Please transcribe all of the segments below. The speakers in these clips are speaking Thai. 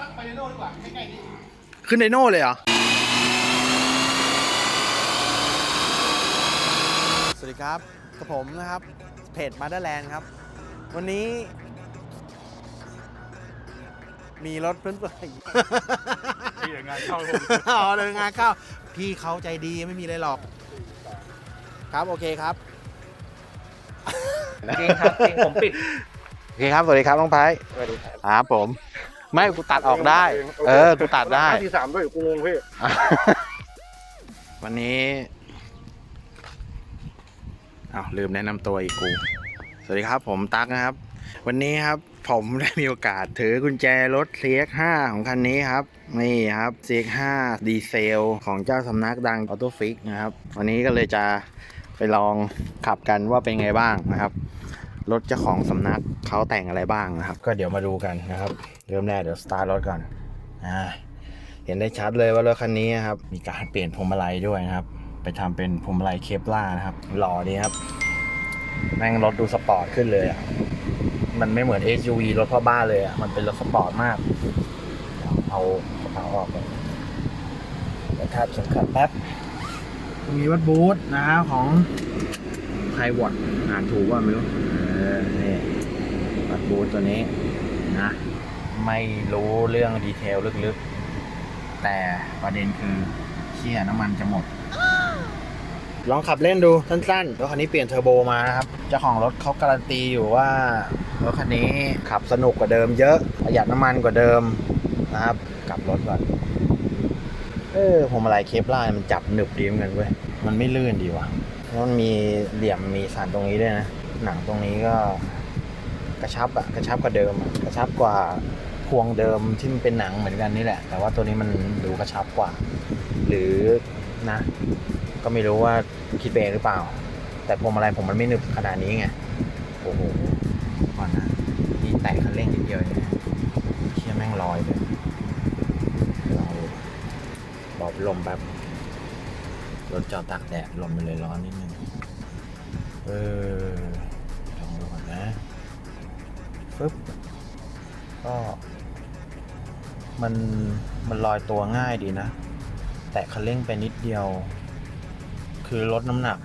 ตั้งไปในโน่ดีกว่าใกล้ๆนี่ขึ้นไดโน่เลยเหรอ สวัสดีครับกับผมนะครับ เพจมา t ด r แลนด์ครับ วันนี้ มีรถเพื่อนเปื่อยพี่อย่างงานเข้าผมอ๋อเดินงานเข้า พี่เขาใจดีไม่มีอะไรหรอก ครับโอเคครับ จริงครับจริงผมปิด โอเคครับ สวัสดีครับน้องไพร์สวัสดีครับ ครับผม ไม่กูตัดออกได้ เออกูตัดได้ที่สามด้วยกูงงพี่วันนี้อ้าวลืมแนะนำตัวอีกกู สวัสดีครับ ผมตั๊กนะครับ วันนี้ครับ ผมได้มีโอกาสถือกุญแจรถ CX5 ของคันนี้ครับ นี่ครับ CX5 ดีเซล ของเจ้าสำนักดังออโตฟิกนะครับ วันนี้ก็เลยจะไปลองขับกันว่าเป็นไงบ้างนะครับ รถเจ้าของสำนักเขาแต่งอะไรบ้างนะครับ ก็เดี๋ยวมาดูกันนะครับ เริ่มแรกเดี๋ยวสตาร์ทรถก่อนอ่าเห็นได้ชัดเลยว่ารถคันนี้นะครับ มีการเปลี่ยนพวงมาลัยด้วยนะครับ ไปทำเป็นพวงมาลัยเคปล่านะครับ หล่อดีครับ แม่งรถดูสปอร์ตขึ้นเลยอะ มันไม่เหมือน SUV รถพ่อบ้านเลยอะ มันเป็นรถสปอร์ตมาก เอากระเป๋าออกเลยเดี๋ยวคาดเข็มขัดแป๊บมีวัดบูธนะของไพวอตอ่านถูกว่าไม่รู้ เออนี่วัดบูตัวนี้นะ ไม่รู้เรื่องดีเทลลึกๆ แต่ประเด็นคือเชี่ยน้ำมันจะหมด ลองขับเล่นดูสั้นๆรถคันนี้เปลี่ยนเทอร์โบมานะครับ เจ้าของรถเขาการันตีอยู่ว่ารถคันนี้ขับสนุกกว่าเดิมเยอะ ประหยัดน้ำมันกว่าเดิมนะครับ กลับรถก่อนเออพวงมาลัยเคปล่ามันจับหนึบดีเหมือนกันเว้ย มันไม่ลื่นดีว่ะ แล้วมันมีเหลี่ยมมีสันตรงนี้ด้วยนะ หนังตรงนี้ก็กระชับอะกระชับกว่าเดิมกระชับกว่าพวงเดิมที่มันเป็นหนังเหมือนกันนี่แหละ แต่ว่าตัวนี้มันดูกระชับกว่า หรือนะ ก็ไม่รู้ว่าคิดไปเองหรือเปล่า แต่พวงมาลัยผมมันไม่หนึบขนาดนี้ไงโอ้โหก่อนนะนี่แตะคันเร่งนิดเดียวเองนะเชี่ยแม่งลอยเลยเราบอกลมแบบรถจอดตากแดดลมมันเลยร้อนนิดนึงเออ ฟึบก็ มันมันลอยตัวง่ายดีนะ แตะคันเร่งไปนิดเดียว คือลดน้ำหนัก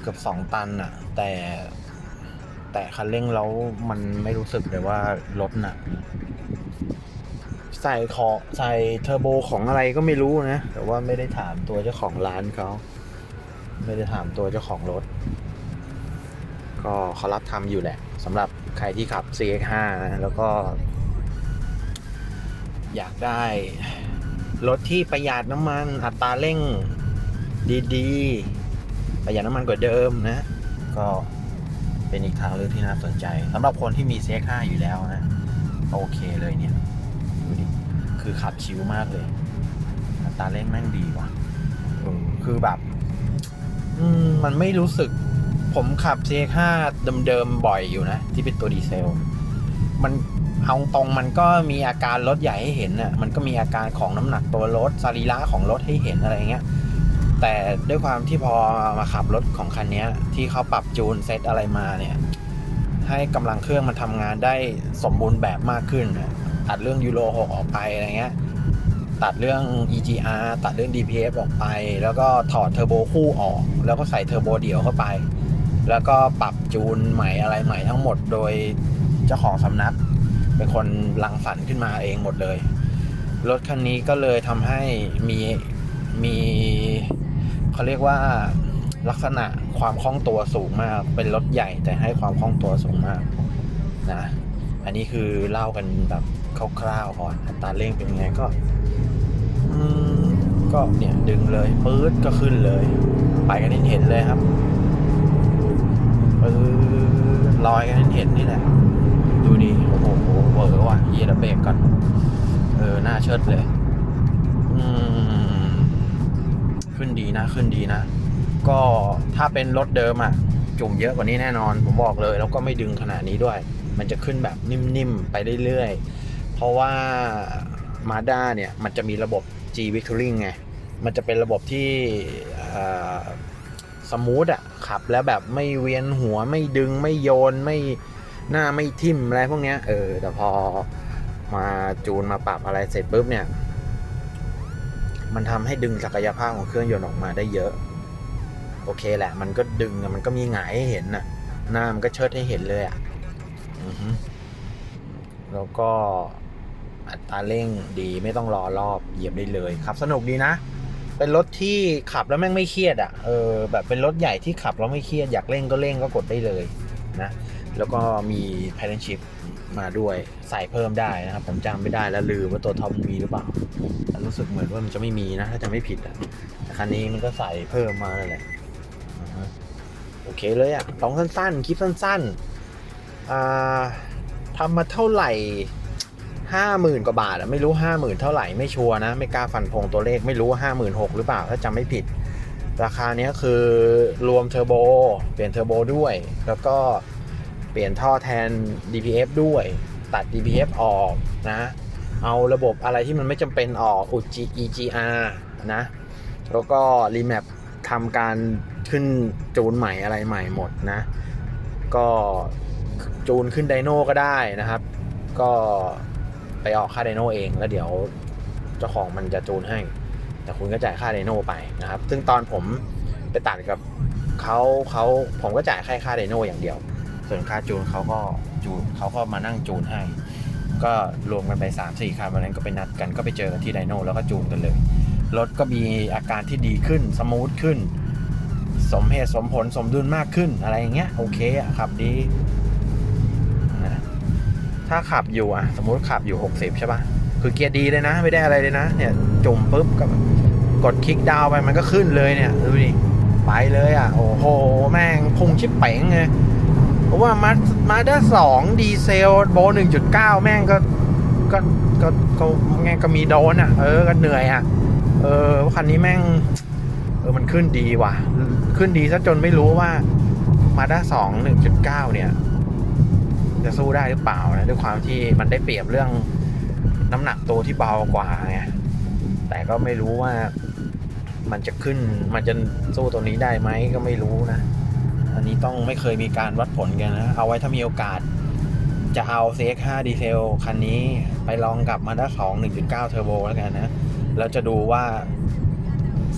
เกือบสองตันอะแต่ แต่คันเร่งแล้วมันไม่รู้สึกเลยว่าลดหนักใส่ขอใส่เทอร์โบของอะไรก็ไม่รู้นะ แต่ว่าไม่ได้ถามตัวเจ้าของร้านเขาไม่ได้ถามตัวเจ้าของรถ ก็เขารับทำอยู่แหละสำหรับ ใครที่ขับ CX5 นะแล้วก็ อยากได้ รถที่ประหยัดน้ำมัน อัตราเร่งดีๆ ประหยัดน้ำมันกว่าเดิมนะ ก็เป็นอีกทางเลือกที่น่าสนใจสำหรับคนที่มี CX5 อยู่แล้วนะ โอเคเลยเนี่ย ดูดิ คือขับชิวมากเลย อัตราเร่งแม่งดีว่ะคือแบบมันไม่รู้สึก ผมขับ CX5 เดิมๆบ่อยอยู่นะ ที่เป็นตัวดีเซล มันเอาตรงมันก็มีอาการรถใหญ่ให้เห็นน่ะ มันก็มีอาการของน้ำหนักตัวรถสรีระของรถให้เห็นอะไรเงี้ย แต่ด้วยความที่พอมาขับรถของคันนี้ที่เขาปรับจูนเซตอะไรมาเนี่ย ให้กำลังเครื่องมันทำงานได้สมบูรณ์แบบมากขึ้น ตัดเรื่องยูโร6ออกไปอะไรเงี้ย ตัดเรื่อง EGR ตัดเรื่อง DPF ออกไป แล้วก็ถอดเทอร์โบคู่ออก แล้วก็ใส่เทอร์โบเดี่ยวเข้าไป แล้วก็ปรับจูนใหม่อะไรใหม่ทั้งหมดโดยเจ้าของสำนัก เป็นคนรังสรรค์ขึ้นมาเองหมดเลย รถคันนี้ก็เลยทำให้มีมีเขาเรียกว่าลักษณะความคล่องตัวสูงมาก เป็นรถใหญ่แต่ให้ความคล่องตัวสูงมากนะอันนี้คือเล่ากันแบบคร่าวๆก่อนอัตราเร่งเป็นไงก็ก็เนี่ยดึงเลยปื๊ดก็ขึ้นเลย ไปกันเห็นเลยครับ ปื๊ดลอยกันเห็นนี่แหละ ดูดิโอ้โหเวอร์ว่ะเยียร์เบรกก่อน เออหน้าเชิดเลย อืม ขึ้นดีนะ ขึ้นดีนะ ก็ถ้าเป็นรถเดิมอะจุ่มเยอะกว่านี้แน่นอน ผมบอกเลย แล้วก็ไม่ดึงขนาดนี้ด้วย มันจะขึ้นแบบนิ่มๆ ไปเรื่อยๆ เพราะว่า Mazda เนี่ย มันจะมีระบบ G Victoring ไง มันจะเป็นระบบที่ สมูทอะขับแล้วแบบไม่เวียนหัวไม่ดึงไม่โยนไม่หน้าไม่ทิ่มอะไรพวกเนี้ยเออ แต่พอมาจูนมาปรับอะไรเสร็จปุ๊บเนี่ย มันทำให้ดึงศักยภาพของเครื่องยนต์ออกมาได้เยอะ โอเคแหละ มันก็ดึงมันก็มีหงายให้เห็นน่ะ หน้ามันก็เชิดให้เห็นเลยอะอือฮึแล้วก็อัตราเร่งดีไม่ต้องรอรอบเหยียบได้เลยขับสนุกดีนะ เป็นรถที่ขับแล้วแม่งไม่เครียดอะเออแบบเป็นรถใหญ่ที่ขับแล้วไม่เครียดอยากเร่งก็เร่งก็กดได้เลยนะแล้วก็มี p a d d l shift มาด้วยใส่เพิ่มได้นะครับ ผมจำไม่ได้แล้วลืมว่าตัวท็อปมีหรือเปล่ารู้สึกเหมือนว่ามันจะไม่มีนะถ้าจะไม่ผิดอะแต่คันนี้มันก็ใส่เพิ่มมานั่นแหละโอเคเลยอะต้องสั้นๆ คลิปสั้นๆอ่าทำมาเท่าไหร่ ห้าหมื่นกว่าบาทอะไม่รู้ห้าหมื่นเท่าไหร่ไม่ชัวร์นะ ไม่กล้าฟันธงตัวเลขไม่รู้ว่าห้าหมื่นหกหรือเปล่าถ้าจำไม่ผิด ราคาเนี้ยคือรวมเทอร์โบเปลี่ยนเทอร์โบด้วย แล้วก็เปลี่ยนท่อแทน DPF ด้วย ตัด DPF ออกนะ เอาระบบอะไรที่มันไม่จำเป็นออกอุด EGR นะ แล้วก็รีแมปทำการขึ้นจูนใหม่อะไรใหม่หมดนะ ก็จูนขึ้นไดโน่ก็ได้นะครับ ก็ ไปออกค่าไดโนเอง แล้วเดี๋ยวเจ้าของมันจะจูนให้ แต่คุณก็จ่ายค่าไดโนไปนะครับ ซึ่งตอนผมไปตัดกับเขาเขาผมก็จ่ายแค่ค่าไดโนอย่างเดียว ส่วนค่าจูนเขาก็จูนเขาก็มานั่งจูนให้ ก็รวมกันไป 3 4คันวันนั้นก็ไปนัดกันก็ไปเจอกันที่ไดโนแล้วก็จูนกันเลย รถก็มีอาการที่ดีขึ้นสมูทขึ้น สมเหตุสมผลสมดุลมากขึ้นอะไรอย่างเงี้ยโอเคอะขับดี ถ้าขับอยู่อะสมมุติขับอยู่ 60 ใช่ปะคือเกียร์ดีเลยนะ ไม่ได้อะไรเลยนะ เนี่ยจุ่มปุ๊บก็กดคลิกดาวไปมันก็ขึ้นเลยเนี่ยดูดิไปเลยอะโอ้โห แม่งพุ่งชิบเป๋งเลยเพราะว่ามามาด้าสองดีเซลโบหนึ่งจุดเก้าแม่งก็ก็ก็ก็แม่งก็มีโดนอะเออ ก็เหนื่อยอะเออคันนี้แม่ง เออ มันขึ้นดีว่ะ ขึ้นดีซะจนไม่รู้ว่ามาด้าสองหนึ่งจุดเก้าเนี่ย จะสู้ได้หรือเปล่านะด้วยความที่มันได้เปรียบเรื่องน้ำหนักตัวที่เบากว่าไงแต่ก็ไม่รู้ว่ามันจะขึ้นมันจะสู้ตัวนี้ได้ไหมก็ไม่รู้นะ อันนี้ต้องไม่เคยมีการวัดผลกันนะ เอาไว้ถ้ามีโอกาส จะเอา CX5 ดีเซลคันนี้ไปลองกับ Mazda 2 1.9 เทอร์โบแล้วกันนะแล้วจะดูว่า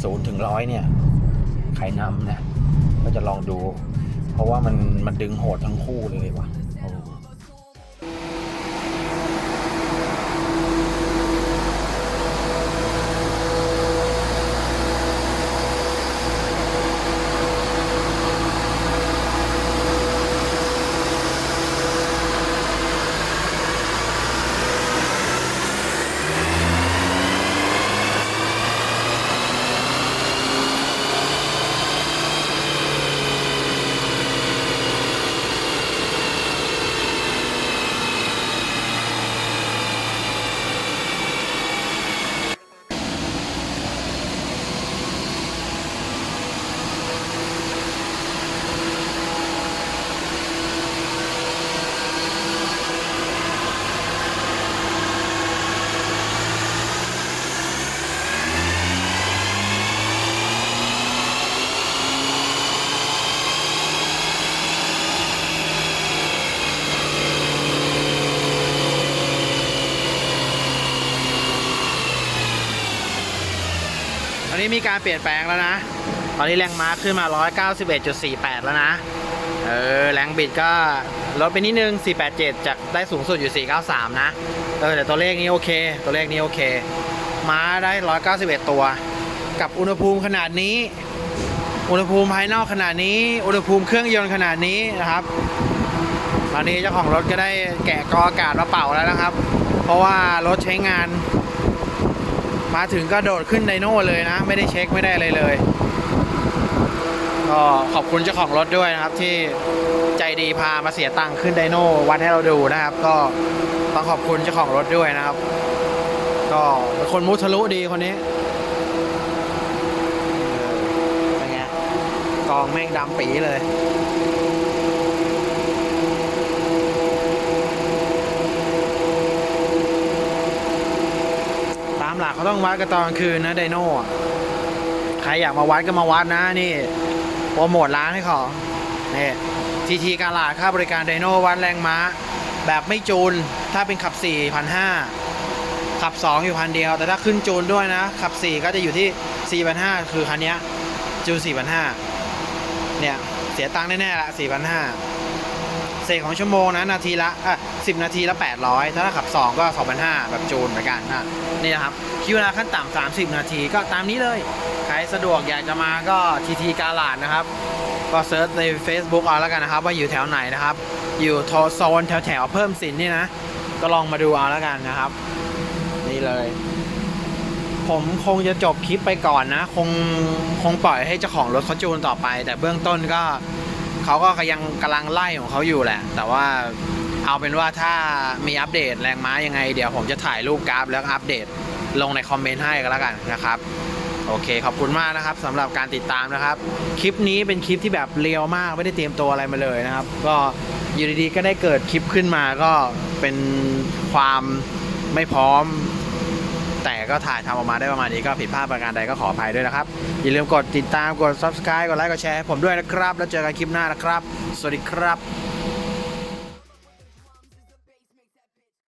ศูนย์ถึงร้อยเนี่ย ใครนำนะ ก็จะลองดู เพราะว่ามันมันดึงโหดทั้งคู่เลยว่ะ อนนี้มีการเปลี่ยนแปลงแล้วนะ ตอนนี้แรงม้าขึ้นมา 191.48 แล้วนะ เออ แรงบิดก็ลดไปนิดนึง 487 จากได้สูงสุดอยู่ 493 นะ เออแต่ตัวเลขนี้โอเค ตัวเลขนี้โอเค ม้าได้ 191 ตัว กับอุณหภูมิขนาดนี้ อุณหภูมิภายนอกขนาดนี้ อุณหภูมิเครื่องยนต์ขนาดนี้นะครับ ตอนนี้เจ้าของรถก็ได้แกะกออากาศมาเป่าแล้วนะครับ เพราะว่ารถใช้งาน มาถึงก็โดดขึ้นไดโน่เลยนะ ไม่ได้เช็คไม่ได้อะไรเลยก็ขอบคุณเจ้าของรถด้วยนะครับ ที่ใจดีพามาเสียตังค์ขึ้นไดโน่วัดให้เราดูนะครับ ก็ต้องขอบคุณเจ้าของรถด้วยนะครับ ก็เป็นคนมุทะลุดีคนนี้เออเป็นไงกองแม่งดำปีเลย ตามหลัก เขาต้องวัดกันตอนกลางคืนนะไดโน่ใครอยากมาวัดก็มาวัดนะนี่โปรโมทร้านให้เขานี่ทีทีการลาดค่าบริการไดโน่วัดแรงม้า แบบไม่จูน ถ้าเป็นขับ4 1 5 0ขับ 2 อยู่พันเดียว แต่ถ้าขึ้นจูนด้วยนะ ขับ 4 ก็จะอยู่ที่4 5 0 0คือคันนี้จูน4 5 0 0เนี่ยเสียตังค์แน่ๆละ4 5 0 0 เศษของชั่วโมงนะนาทีละอะ10นาทีละ 800 ถ้าขับ 2 ก็ 2,500 แบบจูนเหมือนกันนะนี่นะครับคิวเวลาขั้นต่ำ30 นาทีก็ตามนี้เลย ใครสะดวกอยากจะมาก็ทีทีกาลาดนะครับ ก็เซิร์ชใน Facebook เอาแล้วกันนะครับ ว่าอยู่แถวไหนนะครับ อยู่โทโซนแถวแถวเพิ่มสินนี่นะ ก็ลองมาดูเอาแล้วกันนะครับ นี่เลยผมคงจะจบคลิปไปก่อนนะ คงคงปล่อยให้เจ้าของรถเขาจูนต่อไป แต่เบื้องต้นก็ เขาก็ยังกำลังไล่ของเขาอยู่แหละ แต่ว่าเอาเป็นว่าถ้ามีอัปเดตแรงม้ายังไง เดี๋ยวผมจะถ่ายรูปกราฟแล้วอัปเดตลงในคอมเมนต์ให้ก็แล้วกันนะครับโอเค ขอบคุณมากนะครับสำหรับการติดตามนะครับ คลิปนี้เป็นคลิปที่แบบเรียวมากไม่ได้เตรียมตัวอะไรมาเลยนะครับ ก็อยู่ดีๆก็ได้เกิดคลิปขึ้นมาก็เป็นความไม่พร้อม แต่ก็ถ่ายทำออกมาได้ประมาณนี้ก็ผิดพลาดประการใดก็ขออภัยด้วยนะครับ อย่าลืมกดติดตามกด subscribe กดไลค์กดแชร์ให้ผมด้วยนะครับ แล้วเจอกันคลิปหน้านะครับ สวัสดีครับ